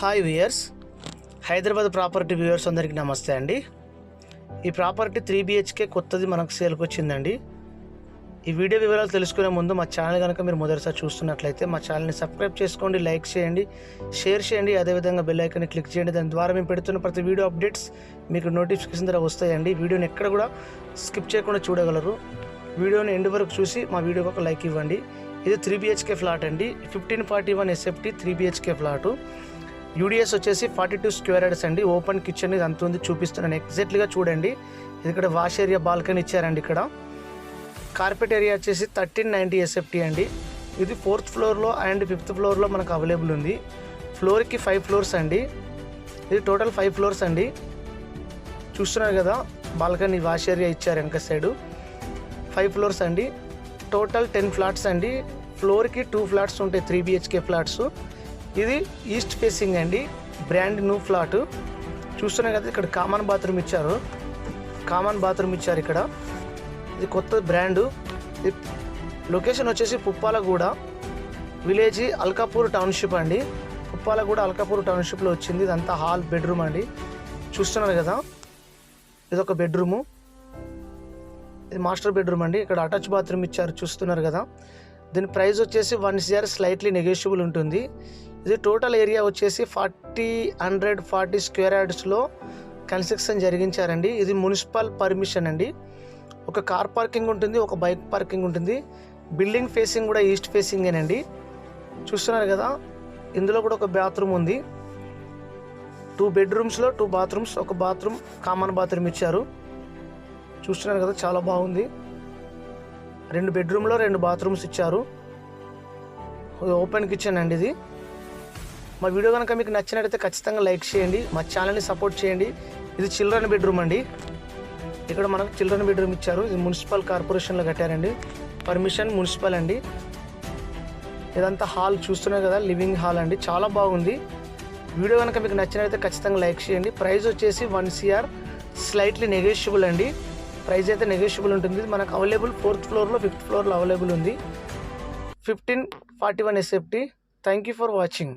Hi viewers Hyderabad property viewers అందరికీ నమస్తే అండి. ఈ ప్రాపర్టీ త్రీ బిహెచ్కే కొత్తది మనకు సేల్కి వచ్చిందండి. ఈ వీడియో వివరాలు తెలుసుకునే ముందు మా ఛానల్ కనుక మీరు మొదటిసారి చూస్తున్నట్లయితే మా ఛానల్ని సబ్స్క్రైబ్ చేసుకోండి లైక్ చేయండి షేర్ చేయండి. అదేవిధంగా బెల్ ఐకాన్ని క్లిక్ చేయండి. దాని ద్వారా మేము పెడుతున్న ప్రతి వీడియో అప్డేట్స్ మీకు నోటిఫికేషన్ ద్వారా వస్తాయండి. వీడియోని ఎక్కడ కూడా స్కిప్ చేయకుండా చూడగలరు. వీడియోని ఎండ్ వరకు చూసి మా వీడియోకి ఒక లైక్ ఇవ్వండి. ఇది త్రీ బిహెచ్కే ఫ్లాట్ అండి. Fifteen forty one SFT three BHK flat UDS వచ్చేసి ఫార్టీ టూ స్క్వేర్ యార్డ్స్ అండి. ఓపెన్ కిచెన్ ఇది అంత ఉంది చూపిస్తున్నాను ఎగ్జాక్ట్లీగా చూడండి. ఇది ఇక్కడ వాష్ ఏరియా బాల్కనీ ఇచ్చారండి ఇక్కడ. కార్పెట్ ఏరియా వచ్చేసి థర్టీన్ నైంటీ ఎస్ఎఫ్టీ అండి. ఇది ఫోర్త్ ఫ్లోర్లో అండ్ ఫిఫ్త్ ఫ్లోర్లో మనకు అవైలబుల్ ఉంది. ఫ్లోర్కి ఫైవ్ ఫ్లోర్స్ అండి. ఇది టోటల్ ఫైవ్ ఫ్లోర్స్ అండి. చూస్తున్నారు కదా బాల్కనీ వాష్ ఏరియా ఇచ్చారు వెనక సైడు. ఫైవ్ ఫ్లోర్స్ అండి. టోటల్ టెన్ ఫ్లాట్స్ అండి. ఫ్లోర్కి టూ ఫ్లాట్స్ ఉంటాయి త్రీ బిహెచ్కే ఫ్లాట్స్. ఇది ఈస్ట్ ఫేసింగ్ అండి. Brand new flat. చూస్తున్నారు కదా ఇక్కడ కామన్ బాత్రూమ్ ఇచ్చారు. కామన్ బాత్రూమ్ ఇచ్చారు ఇక్కడ. ఇది కొత్త బ్రాండు. ఇది లొకేషన్ వచ్చేసి పుప్పాలగూడ. విలేజ్ అల్కాపూర్ టౌన్షిప్ అండి. పుప్పాలగూడ అల్కాపూర్ టౌన్షిప్లో వచ్చింది. ఇదంతా హాల్ బెడ్రూమ్ అండి. చూస్తున్నారు కదా ఇది ఒక బెడ్రూము. ఇది మాస్టర్ బెడ్రూమ్ అండి. ఇక్కడ అటాచ్ బాత్రూమ్ ఇచ్చారు చూస్తున్నారు కదా. దీని ప్రైస్ వచ్చేసి వన్ సిఆర్ స్లైట్లీ నెగోషియబుల్ ఉంటుంది. ఇది టోటల్ ఏరియా వచ్చేసి ఫార్టీ హండ్రెడ్ ఫార్టీ స్క్వేర్ యార్డ్స్లో కన్స్ట్రక్షన్ జరిగించారండి. ఇది మున్సిపల్ పర్మిషన్ అండి. ఒక కార్ పార్కింగ్ ఉంటుంది ఒక బైక్ పార్కింగ్ ఉంటుంది. బిల్డింగ్ ఫేసింగ్ కూడా ఈస్ట్ ఫేసింగేనండి చూస్తున్నారు కదా ఇందులో కూడా ఒక బాత్రూమ్ ఉంది. టూ బెడ్రూమ్స్లో టూ బాత్రూమ్స్ ఒక బాత్రూమ్ కామన్ బాత్రూమ్ ఇచ్చారు. చూస్తున్నారు కదా చాలా బాగుంది. రెండు బెడ్రూమ్లో రెండు బాత్రూమ్స్ ఇచ్చారు. ఓపెన్ కిచెన్ అండి ఇది. మా వీడియో కనుక మీకు నచ్చినట్లయితే ఖచ్చితంగా లైక్ చేయండి మా ఛానల్ని సపోర్ట్ చేయండి. ఇది చిల్డ్రన్ బెడ్రూమ్ అండి. ఇక్కడ మనకు చిల్డ్రన్ బెడ్రూమ్ ఇచ్చారు. ఇది మున్సిపల్ కార్పొరేషన్లో కట్టారండి. పర్మిషన్ మున్సిపల్ అండి. ఇదంతా హాల్ చూస్తున్నారు కదా లివింగ్ హాల్ అండి. చాలా బాగుంది. వీడియో కనుక మీకు నచ్చినట్లయితే ఖచ్చితంగా లైక్ చేయండి. ప్రైస్ వచ్చేసి వన్ సిఆర్ స్లైట్లీ నెగోషియబుల్ అండి. ప్రైస్ అయితే నెగోషియబుల్ ఉంటుంది. మనకు అవైలబుల్ ఫోర్త్ ఫ్లోర్లో ఫిఫ్త్ ఫ్లోర్లో అవైలబుల్ ఉంది. Fifteen forty one SFT. Thank you for watching.